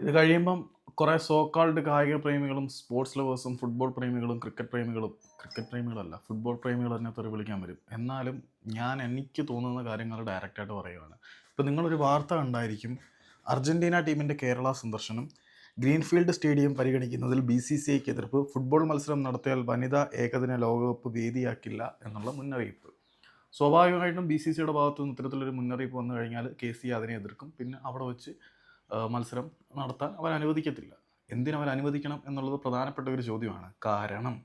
ഇത് കഴിയുമ്പം കുറേ സോക്കാൾഡ് കായിക പ്രേമികളും സ്പോർട്സ് ലവേഴ്സും ഫുട്ബോൾ പ്രേമികളും ക്രിക്കറ്റ് പ്രേമികളും ക്രിക്കറ്റ് പ്രേമികളല്ല ഫുട്ബോൾ പ്രേമികൾ തന്നെ തെറി വിളിക്കാൻ വരും. എന്നാലും ഞാൻ എനിക്ക് തോന്നുന്ന കാര്യങ്ങൾ ഡയറക്റ്റായിട്ട് പറയുകയാണ് ഇപ്പം നിങ്ങളൊരു വാർത്ത കണ്ടായിരിക്കും അർജന്റീന ടീമിന്റെ കേരള സന്ദർശനം ഗ്രീൻഫീൽഡ് സ്റ്റേഡിയം പരിഗണിക്കുന്നതിൽ ബി സി സി ഐക്ക് എതിർപ്പ് ഫുട്ബോൾ മത്സരം നടത്തിയാൽ വനിതാ ഏകദിന ലോകകപ്പ് വേദിയാക്കില്ല എന്നുള്ള മുന്നറിയിപ്പ്. സ്വാഭാവികമായിട്ടും ബി സി സിയുടെ ഭാഗത്തു നിന്ന് ഇത്തരത്തിലൊരു മുന്നറിയിപ്പ് വന്നു കഴിഞ്ഞാൽ കെ സി അതിനെ എതിർക്കും. പിന്നെ അവിടെ വെച്ച് മത്സരം നടത്താൻ അവൻ അനുവദിക്കത്തില്ല. എന്തിനവൻ അനുവദിക്കണം എന്നുള്ളത് പ്രധാനപ്പെട്ട ഒരു ചോദ്യമാണ്. കാരണം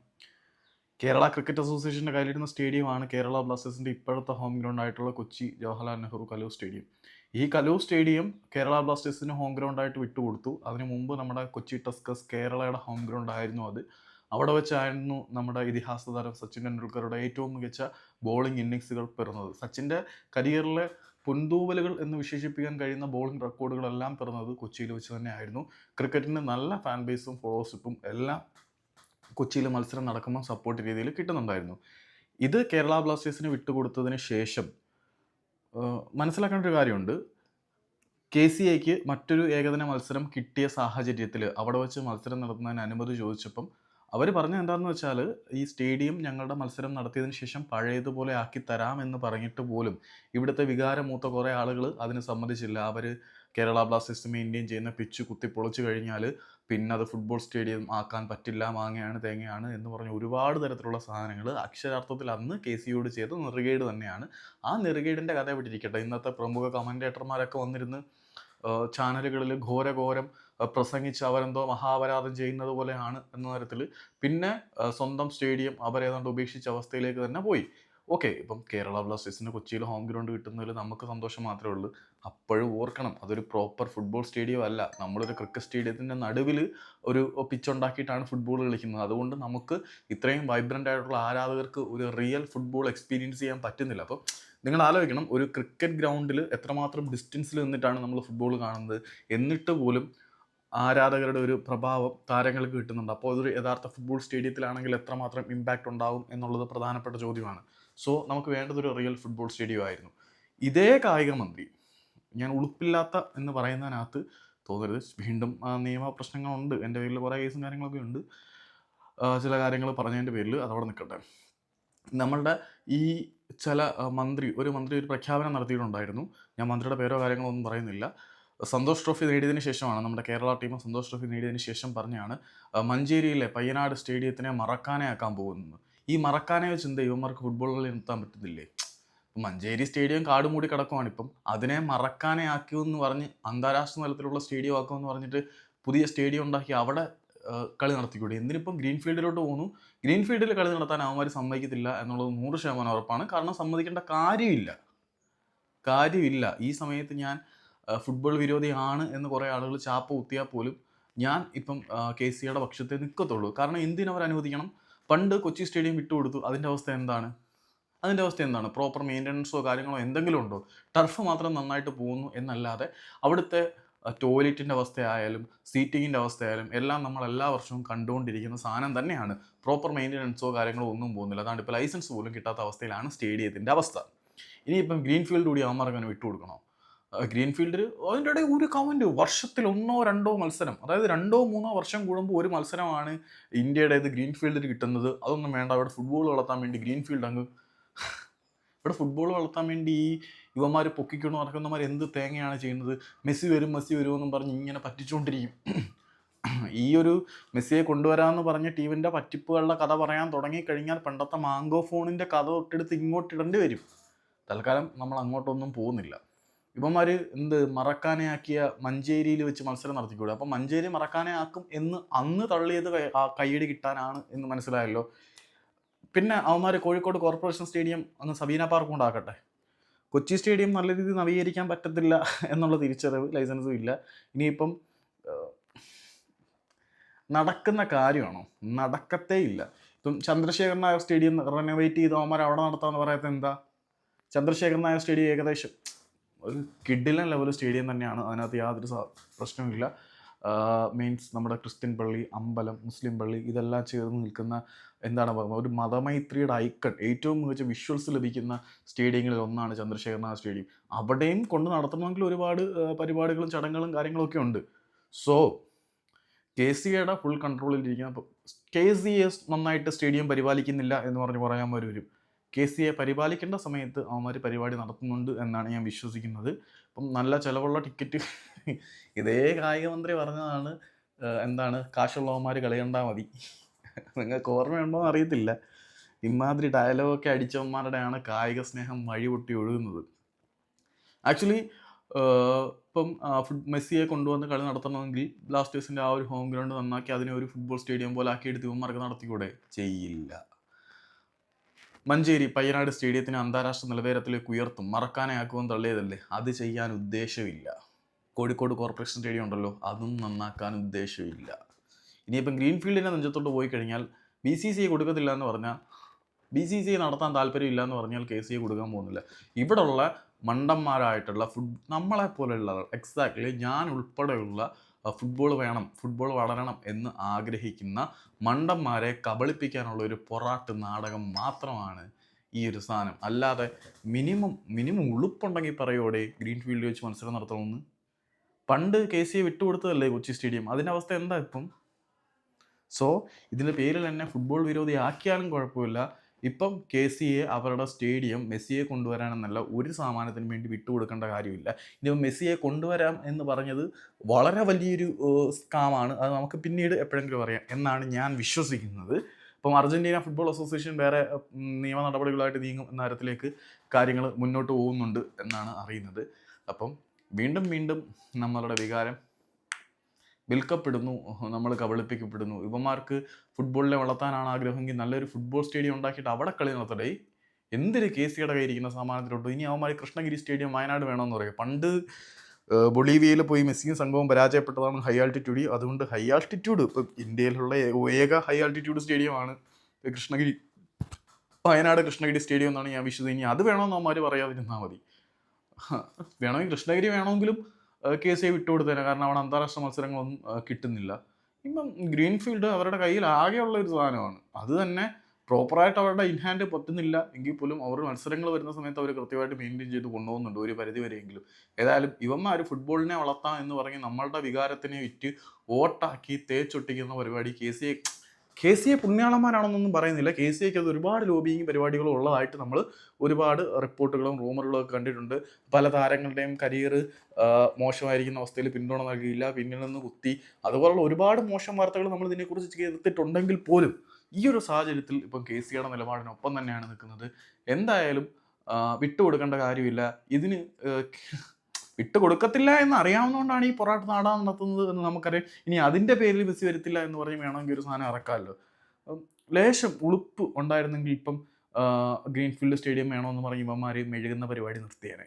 കേരള ക്രിക്കറ്റ് അസോസിയേഷന്റെ കയ്യിലിരുന്ന സ്റ്റേഡിയമാണ് കേരള ബ്ലാസ്റ്റേഴ്സിന്റെ ഇപ്പോഴത്തെ ഹോം ഗ്രൗണ്ട് ആയിട്ടുള്ള കൊച്ചി ജവഹർലാൽ നെഹ്റു കലൂർ സ്റ്റേഡിയം. ഈ കലൂർ സ്റ്റേഡിയം കേരള ബ്ലാസ്റ്റേഴ്സിന് ഹോം ഗ്രൗണ്ട് ഗ്രൗണ്ടായിട്ട് വിട്ടുകൊടുത്തു. അതിനു മുമ്പ് നമ്മുടെ കൊച്ചി ടസ്കസ് കേരളയുടെ ഹോം ഗ്രൗണ്ട് ആയിരുന്നു അത്. അവിടെ വെച്ചായിരുന്നു നമ്മുടെ ഇതിഹാസ താരം സച്ചിൻ ടെണ്ടുൽക്കറുടെ ഏറ്റവും മികച്ച ബോളിംഗ് ഇന്നിങ്സുകൾ പിറന്നത്. സച്ചിന്റെ കരിയറിലെ പൊന്തൂവലുകൾ എന്ന് വിശേഷിപ്പിക്കാൻ കഴിയുന്ന ബോളിംഗ് റെക്കോർഡുകളെല്ലാം പിറന്നത് കൊച്ചിയിൽ വെച്ച് തന്നെയായിരുന്നു. ക്രിക്കറ്റിന് നല്ല ഫാൻ ബേസും ഫോളോഷിപ്പും എല്ലാം കൊച്ചിയിൽ മത്സരം നടക്കുമ്പോൾ സപ്പോർട്ട് രീതിയിൽ കിട്ടുന്നുണ്ടായിരുന്നു. ഇത് കേരള ബ്ലാസ്റ്റേഴ്സിന് വിട്ടുകൊടുത്തതിന് ശേഷം മനസ്സിലാക്കേണ്ട ഒരു കാര്യമുണ്ട്. കെ സി ഐക്ക് മറ്റൊരു ഏകദിന മത്സരം കിട്ടിയ സാഹചര്യത്തിൽ അവിടെ വെച്ച് മത്സരം നടത്തുന്നതിന് അനുമതി ചോദിച്ചപ്പം അവർ പറഞ്ഞത് എന്താണെന്ന് വെച്ചാൽ ഈ സ്റ്റേഡിയം ഞങ്ങളുടെ മത്സരം നടത്തിയതിന് ശേഷം പഴയതുപോലെ ആക്കി തരാം എന്ന് പറഞ്ഞിട്ട് പോലും ഇവിടുത്തെ വികാരമൂത്ത കുറേ ആളുകൾ അതിന് സമ്മതിച്ചില്ല. അവർ കേരള ബ്ലാസ്റ്റേഴ്സ് മെയിന്റെയിൻ ചെയ്യുന്ന പിച്ച് പൊളിച്ചു കഴിഞ്ഞാൽ പിന്നെ അത് ഫുട്ബോൾ സ്റ്റേഡിയം ആക്കാൻ പറ്റില്ല മാങ്ങയാണ് തേങ്ങയാണ് എന്ന് പറഞ്ഞ ഒരുപാട് തരത്തിലുള്ള സാധനങ്ങൾ അക്ഷരാർത്ഥത്തിൽ അന്ന് കെ സിയോട് ചെയ്ത നെറുകേട് തന്നെയാണ്. ആ നെറുകേടിന്റെ കഥ വിട്ടിരിക്കട്ടെ ഇന്നത്തെ പ്രമുഖ കമന്റേറ്റർമാരൊക്കെ വന്നിരുന്ന് ചാനലുകളിൽ ഘോരഘോരം പ്രസംഗിച്ച് അവരെന്തോ മഹാപരാധം ചെയ്യുന്നത് പോലെയാണ് എന്ന തരത്തിൽ പിന്നെ സ്വന്തം സ്റ്റേഡിയം അവരേതാണ്ട് ഉപേക്ഷിച്ച അവസ്ഥയിലേക്ക് തന്നെ പോയി. ഓക്കെ ഇപ്പം കേരള ബ്ലാസ്റ്റേഴ്സിന് കൊച്ചിയിൽ ഹോം ഗ്രൗണ്ട് കിട്ടുന്നതിൽ നമുക്ക് സന്തോഷം മാത്രമേ ഉള്ളൂ. അപ്പോഴും ഓർക്കണം അതൊരു പ്രോപ്പർ ഫുട്ബോൾ സ്റ്റേഡിയം അല്ല. നമ്മളൊരു ക്രിക്കറ്റ് സ്റ്റേഡിയത്തിന്റെ നടുവിൽ ഒരു പിച്ച് ഉണ്ടാക്കിയിട്ടാണ് ഫുട്ബോൾ കളിക്കുന്നത്. അതുകൊണ്ട് നമുക്ക് ഇത്രയും വൈബ്രന്റ് ആയിട്ടുള്ള ആരാധകർക്ക് ഒരു റിയൽ ഫുട്ബോൾ എക്സ്പീരിയൻസ് ചെയ്യാൻ പറ്റുന്നില്ല. അപ്പോൾ നിങ്ങൾ ആലോചിക്കണം ഒരു ക്രിക്കറ്റ് ഗ്രൗണ്ടിൽ എത്രമാത്രം ഡിസ്റ്റൻസിൽ നിന്നിട്ടാണ് നമ്മൾ ഫുട്ബോൾ കാണുന്നത്? എന്നിട്ട് പോലും ആരാധകരുടെ ഒരു പ്രഭാവം താരങ്ങൾക്ക് കിട്ടുന്നുണ്ട്. അപ്പോൾ ഇതൊരു യഥാർത്ഥ ഫുട്ബോൾ സ്റ്റേഡിയത്തിലാണെങ്കിൽ എത്രമാത്രം ഇമ്പാക്റ്റ് ഉണ്ടാവും എന്നുള്ളത് പ്രധാനപ്പെട്ട ചോദ്യമാണ്. സോ നമുക്ക് വേണ്ടതൊരു റിയൽ ഫുട്ബോൾ സ്റ്റേഡിയം ആയിരുന്നു. ഇതേ കായിക മന്ത്രി ഞാൻ ഉളുപ്പില്ലാത്ത എന്ന് പറയുന്നതിനകത്ത് തോന്നരുത്. വീണ്ടും നിയമ പ്രശ്നങ്ങളുണ്ട്. എന്റെ പേരിൽ കുറേ കേസും കാര്യങ്ങളൊക്കെ ഉണ്ട്. ചില കാര്യങ്ങൾ പറഞ്ഞതിന്റെ പേരിൽ അതവിടെ നിൽക്കട്ടെ. നമ്മളുടെ ഈ ചില മന്ത്രി ഒരു മന്ത്രി ഒരു പ്രഖ്യാപനം നടത്തിയിട്ടുണ്ടായിരുന്നു. ഞാൻ മന്ത്രിയുടെ പേരോ കാര്യങ്ങളോ ഒന്നും പറയുന്നില്ല. സന്തോഷ് ട്രോഫി നേടിയതിന് ശേഷമാണ് നമ്മുടെ കേരള ടീം സന്തോഷ് ട്രോഫി നേടിയതിന് ശേഷം പറഞ്ഞാണ് മഞ്ചേരിയിലെ പയ്യനാട് സ്റ്റേഡിയത്തിനെ മറക്കാനെ ആക്കാൻ പോകുന്നത്. ഈ മറക്കാനേ ചിന്ത ഇവന്മാർക്ക് ഫുട്ബോൾ കളി നിർത്താൻ പറ്റുന്നില്ലേ മഞ്ചേരി സ്റ്റേഡിയം കാട് മൂടി കിടക്കുവാണ്. ഇപ്പം അതിനെ മറക്കാനെ എന്ന് പറഞ്ഞ് അന്താരാഷ്ട്ര തലത്തിലുള്ള സ്റ്റേഡിയം ആക്കുമെന്ന് പറഞ്ഞിട്ട് പുതിയ സ്റ്റേഡിയം ഉണ്ടാക്കി അവിടെ കളി നടത്തിക്കൂടി? എന്തിനിപ്പം ഗ്രീൻ ഫീൽഡിലോട്ട് പോകുന്നു? ഗ്രീൻ ഫീൽഡിൽ കളി നടത്താൻ അവന്മാർ സമ്മതിക്കത്തില്ല എന്നുള്ളത് നൂറ് ശതമാനം ഉറപ്പാണ്. കാരണം സമ്മതിക്കേണ്ട കാര്യമില്ല. കാര്യമില്ല. ഈ സമയത്ത് ഞാൻ ഫുട്ബോൾ വിരോധിയാണ് എന്ന് കുറേ ആളുകൾ ചാപ്പ് കുത്തിയാൽ പോലും ഞാൻ ഇപ്പം കെ സിയുടെ പക്ഷത്തെ നിൽക്കത്തുള്ളൂ കാരണം എന്തിനവർ അനുവദിക്കണം? പണ്ട് കൊച്ചി സ്റ്റേഡിയം വിട്ടുകൊടുത്തു അതിന്റെ അവസ്ഥ എന്താണ്? അതിന്റെ അവസ്ഥ എന്താണ്? പ്രോപ്പർ മെയിന്റനൻസോ കാര്യങ്ങളോ എന്തെങ്കിലും ഉണ്ടോ? ടർഫ് മാത്രം നന്നായിട്ട് പോകുന്നു എന്നല്ലാതെ അവിടുത്തെ ടോയ്ലറ്റിന്റെ അവസ്ഥയായാലും സീറ്റിങ്ങിന്റെ അവസ്ഥയായാലും എല്ലാം നമ്മൾ എല്ലാ വർഷവും കണ്ടുകൊണ്ടിരിക്കുന്ന സാധനം തന്നെയാണ്. പ്രോപ്പർ മെയിന്റനൻസോ കാര്യങ്ങളോ ഒന്നും പോകുന്നില്ല. അതാണ് ഇപ്പോൾ ലൈസൻസ് പോലും കിട്ടാത്ത അവസ്ഥയിലാണ് സ്റ്റേഡിയത്തിന്റെ അവസ്ഥ. ഇനിയിപ്പം ഗ്രീൻ ഫീൽഡ് കൂടി അവന്മാർക്ക് അങ്ങനെ വിട്ടുകൊടുക്കണോ ഗ്രീൻ ഫീൽഡിൽ അതിന്റെ ഇടയിൽ ഒരു കമന്റ് വർഷത്തിൽ ഒന്നോ രണ്ടോ മത്സരം. അതായത് രണ്ടോ മൂന്നോ വർഷം കൂടുമ്പോൾ ഒരു മത്സരമാണ് ഇന്ത്യയുടെ ഇത് ഗ്രീൻ ഫീൽഡിൽ കിട്ടുന്നത്. അതൊന്നും വേണ്ട. അവിടെ ഫുട്ബോൾ വളർത്താൻ വേണ്ടി ഗ്രീൻ ഫീൽഡ് അങ്ങ് ഇവിടെ ഫുട്ബോൾ വളർത്താൻ വേണ്ടി ഈ യുവമാർ പൊക്കിക്കൊണ്ട് നടക്കുന്നവർ എന്ത് തേങ്ങയാണ് ചെയ്യുന്നത്? മെസ്സി വരും മെസ്സി വരുമെന്നും പറഞ്ഞ് ഇങ്ങനെ പറ്റിച്ചുകൊണ്ടിരിക്കും ഈ ഒരു മെസ്സിയെ കൊണ്ടുവരാമെന്ന് പറഞ്ഞ ടീമിന്റെ പറ്റിപ്പുകളുടെ കഥ പറയാൻ തുടങ്ങിക്കഴിഞ്ഞാൽ പണ്ടത്തെ മാങ്കോ ഫോണിന്റെ കഥ തൊട്ടെടുത്ത് ഇങ്ങോട്ട് ഇടേണ്ടി വരും. തൽക്കാലം നമ്മൾ അങ്ങോട്ടൊന്നും പോകുന്നില്ല. ഇവന്മാർ എന്ത് മറക്കാനെ ആക്കിയ മഞ്ചേരിയിൽ വെച്ച് മത്സരം നടത്തിക്കൂടെ? അപ്പം മഞ്ചേരി മറക്കാനെ ആക്കും എന്ന് അന്ന് തള്ളിയത് കൈയ്യടി കിട്ടാനാണ് എന്ന് മനസ്സിലായല്ലോ. പിന്നെ അവന്മാര് കോഴിക്കോട് കോർപ്പറേഷൻ സ്റ്റേഡിയം അങ്ങ് സബീന പാർക്ക് ഉണ്ടാക്കട്ടെ? കൊച്ചി സ്റ്റേഡിയം നല്ല രീതിയിൽ നവീകരിക്കാൻ പറ്റത്തില്ല എന്നുള്ള തിരിച്ചറിവ് ലൈസൻസും ഇല്ല. ഇനിയിപ്പം നടക്കുന്ന കാര്യമാണോ? നടക്കത്തേ ഇല്ല. ഇപ്പം ചന്ദ്രശേഖർ നായർ സ്റ്റേഡിയം റെനോവേറ്റ് ചെയ്ത് അവന്മാർ അവിടെ നടത്താമെന്ന് പറയാത്ത എന്താ? ചന്ദ്രശേഖർ നായർ സ്റ്റേഡിയം ഏകദേശം ഒരു കിഡിലൻ ലെവൽ സ്റ്റേഡിയം തന്നെയാണ്. അതിനകത്ത് യാതൊരു പ്രശ്നവുമില്ല. മീൻസ് നമ്മുടെ ക്രിസ്ത്യൻ പള്ളി അമ്പലം മുസ്ലിം പള്ളി ഇതെല്ലാം ചേർന്ന് നിൽക്കുന്ന എന്താണ് ഒരു മതമൈത്രിയുടെ ഐക്കൺ ഏറ്റവും മികച്ച വിഷ്വൽസ് ലഭിക്കുന്ന സ്റ്റേഡിയങ്ങളിൽ ഒന്നാണ് ചന്ദ്രശേഖർ നായർ സ്റ്റേഡിയം അവിടെയും കൊണ്ട് നടത്തണമെങ്കിൽ ഒരുപാട് പരിപാടികളും ചടങ്ങുകളും കാര്യങ്ങളൊക്കെ ഉണ്ട്. സോ കെ സി എയുടെ ഫുൾ കൺട്രോളിലിരിക്കുന്ന കെ സി എസ് നന്നായിട്ട് സ്റ്റേഡിയം പരിപാലിക്കുന്നില്ല എന്ന് പറഞ്ഞ് പറയാൻ വരും. കെ സി എ പരിപാലിക്കേണ്ട സമയത്ത് അവന്മാർ പരിപാടി നടത്തുന്നുണ്ട് എന്നാണ് ഞാൻ വിശ്വസിക്കുന്നത്. അപ്പം നല്ല ചിലവുള്ള ടിക്കറ്റ് ഇതേ കായികമന്ത്രി പറഞ്ഞതാണ് എന്താണ് കാശുള്ളവന്മാർ കളിയണ്ടാ മതി. നിങ്ങൾക്ക് ഓർമ്മയുണ്ടോ എന്ന് അറിയത്തില്ല. ഇമാതിരി ഡയലോഗൊക്കെ അടിച്ചവന്മാരുടെയാണ് കായിക സ്നേഹം വഴിപൊട്ടി ഒഴുകുന്നത്. ആക്ച്വലി ഇപ്പം ഫുഡ് മെസ്സിയെ കൊണ്ടുവന്ന് കളി നടത്തണമെങ്കിൽ ബ്ലാസ്റ്റേഴ്സിന്റെ ആ ഒരു ഹോം ഗ്രൗണ്ട് നന്നാക്കി അതിനെ ഒരു ഫുട്ബോൾ സ്റ്റേഡിയം പോലെ ആക്കിയെടുത്ത് ഇവന്മാർക്ക് നടത്തിക്കൂടെ? ചെയ്യില്ല. മഞ്ചേരി പയ്യനാട് സ്റ്റേഡിയത്തിനെ അന്താരാഷ്ട്ര നിലവാരത്തിലേക്ക് ഉയർത്തും മറക്കാനാക്കുകയും തള്ളിയതല്ലേ? അത് ചെയ്യാൻ ഉദ്ദേശമില്ല. കോഴിക്കോട് കോർപ്പറേഷൻ സ്റ്റേഡിയം ഉണ്ടല്ലോ അതും നന്നാക്കാൻ ഉദ്ദേശമില്ല. ഇനിയിപ്പം ഗ്രീൻഫീൽഡിനെ നെഞ്ചത്തോട്ട് പോയി കഴിഞ്ഞാൽ ബി സി സി കൊടുക്കത്തില്ല എന്ന് പറഞ്ഞാൽ ബി സി സി നടത്താൻ താല്പര്യമില്ല എന്ന് പറഞ്ഞാൽ കെ സി കൊടുക്കാൻ പോകുന്നില്ല. ഇവിടെയുള്ള മണ്ടന്മാരായിട്ടുള്ള ഫുഡ് നമ്മളെ പോലെയുള്ള എക്സാക്ട്ലി ഞാൻ ഉൾപ്പെടെയുള്ള ഫുട്ബോൾ വേണം ഫുട്ബോൾ വളരണം എന്ന് ആഗ്രഹിക്കുന്ന മണ്ടന്മാരെ കബളിപ്പിക്കാനുള്ള ഒരു പൊറാട്ട് നാടകം മാത്രമാണ് ഈ ഒരു സാധനം. അല്ലാതെ മിനിമം മിനിമം ഉളുപ്പുണ്ടെങ്കിൽ പറയോടെ ഗ്രീൻ ഗ്രീൻഫീൽഡ് വെച്ച് മത്സരം നടത്തണമെന്ന് പണ്ട് കെ സി എ വിട്ടുകൊടുത്തതല്ലേ കൊച്ചി സ്റ്റേഡിയം? അതിന്റെ അവസ്ഥ എന്താ ഇപ്പം? സോ ഇതിന്റെ പേരിൽ തന്നെ ഫുട്ബോൾ വിരോധി ആക്കിയാലും കുഴപ്പമില്ല. ഇപ്പം കെ സി എ അവരുടെ സ്റ്റേഡിയം മെസ്സിയെ കൊണ്ടുവരാനെന്നല്ല ഒരു സാമാനത്തിന് വേണ്ടി വിട്ടുകൊടുക്കേണ്ട കാര്യമില്ല. ഇനിയിപ്പം മെസ്സിയെ കൊണ്ടുവരാം എന്ന് പറഞ്ഞത് വളരെ വലിയൊരു സ്കാമാണ് അത് നമുക്ക് പിന്നീട് എപ്പോഴെങ്കിലും അറിയാം എന്നാണ് ഞാൻ വിശ്വസിക്കുന്നത്. ഇപ്പം അർജന്റീന ഫുട്ബോൾ അസോസിയേഷൻ വേറെ നിയമ നടപടികളായിട്ട് നീങ്ങും എന്ന തരത്തിലേക്ക് കാര്യങ്ങൾ മുന്നോട്ട് പോകുന്നുണ്ട് എന്നാണ് അറിയുന്നത്. അപ്പം വീണ്ടും വീണ്ടും നമ്മളുടെ വികാരം വിൽക്കപ്പെടുന്നു നമ്മൾ കബളിപ്പിക്കപ്പെടുന്നു. ഇവന്മാർക്ക് ഫുട്ബോളിനെ വളർത്താനാണ് ആഗ്രഹമെങ്കിൽ നല്ലൊരു ഫുട്ബോൾ സ്റ്റേഡിയം ഉണ്ടാക്കിയിട്ട് അവിടെ കളി നടത്തടേ എന്തൊരു കെ സിയുടെ കയ്യിരിക്കുന്ന സമാനത്തിലോട്ട് ഇനി അവന്മാർ കൃഷ്ണഗിരി സ്റ്റേഡിയം വയനാട് വേണമെന്ന് പറയും. പണ്ട് ബൊളീവിയയിൽ പോയി മെസ്സിയും സംഘവും പരാജയപ്പെട്ടതാണ് ഹൈ ആൾട്ടിറ്റ്യൂഡ് അതുകൊണ്ട് ഹൈ ആൾട്ടിറ്റ്യൂഡ് ഇപ്പം ഇന്ത്യയിലുള്ള ഏക ഹൈ ആൾട്ടിറ്റ്യൂഡ് സ്റ്റേഡിയമാണ് കൃഷ്ണഗിരി വയനാട് കൃഷ്ണഗിരി സ്റ്റേഡിയം എന്നാണ് ഞാൻ വിശ്വസിക്കുന്നത്. ഇനി അത് വേണമെന്ന് അവന്മാർ പറയാതിരുന്നാൽ മതി. വേണമെങ്കിൽ കൃഷ്ണഗിരി വേണമെങ്കിലും കെ സി വിട്ടുകൊടുത്തേനെ കാരണം അവിടെ അന്താരാഷ്ട്ര മത്സരങ്ങളൊന്നും കിട്ടുന്നില്ല. ഇപ്പം ഗ്രീൻഫീൽഡ് അവരുടെ കയ്യിൽ ആകെയുള്ള ഒരു സാധനമാണ്. അത് തന്നെ പ്രോപ്പറായിട്ട് അവരുടെ ഇൻഹാൻഡ് പറ്റുന്നില്ല. എങ്കിൽ പോലും അവർ മത്സരങ്ങൾ വരുന്ന സമയത്ത് അവർ കൃത്യമായിട്ട് മെയിന്റെയിൻ ചെയ്ത് കൊണ്ടുപോകുന്നുണ്ട് ഒരു പരിധി വരെയെങ്കിലും. ഏതായാലും ഇവന്മാർ ഫുട്ബോളിനെ വളർത്താം എന്ന് പറഞ്ഞ് നമ്മളുടെ വികാരത്തിനെ വിറ്റ് ഓട്ടാക്കി തേച്ചൊട്ടിക്കുന്ന പരിപാടി K C K C A പുണ്യാളന്മാരാണെന്നൊന്നും പറയുന്നില്ല. കെ സി എക്ക് അത് ഒരുപാട് ലോബിയും പരിപാടികളും ഉള്ളതായിട്ട് നമ്മൾ ഒരുപാട് റിപ്പോർട്ടുകളും റൂമറുകളും ഒക്കെ കണ്ടിട്ടുണ്ട്. പല താരങ്ങളുടെയും കരിയർ മോശമായിരിക്കുന്ന അവസ്ഥയിൽ പിന്തുണ നൽകിയില്ല. പിന്നിൽ നിന്ന് കുത്തി. അതുപോലുള്ള ഒരുപാട് മോശം വാർത്തകൾ നമ്മൾ ഇതിനെക്കുറിച്ച് കേട്ടിട്ടുണ്ടെങ്കിൽ പോലും ഈ ഒരു സാഹചര്യത്തിൽ ഇപ്പം കെ സിയുടെ നിലപാടിനൊപ്പം തന്നെയാണ് നിൽക്കുന്നത്. എന്തായാലും വിട്ടുകൊടുക്കേണ്ട കാര്യമില്ല. ഇതിന് ഏഹ്, വിട്ടുകൊടുക്കത്തില്ല എന്ന് അറിയാവുന്നതുകൊണ്ടാണ് ഈ പൊറാട്ട് നാടാൻ നടത്തുന്നത് എന്ന് നമുക്കറിയാം. ഇനി അതിന്റെ പേരിൽ ബസ് വരത്തില്ല എന്ന് പറഞ്ഞ് വേണമെങ്കിൽ ഒരു സാധനം ഇറക്കാമല്ലോ. ലേശം ഉളുപ്പ് ഉണ്ടായിരുന്നെങ്കിൽ ഇപ്പം ഗ്രീൻഫീൽഡ് സ്റ്റേഡിയം വേണമെന്ന് പറഞ്ഞ് ഇവന്മാർ മെഴുകുന്ന പരിപാടി നിർത്തിയേനെ.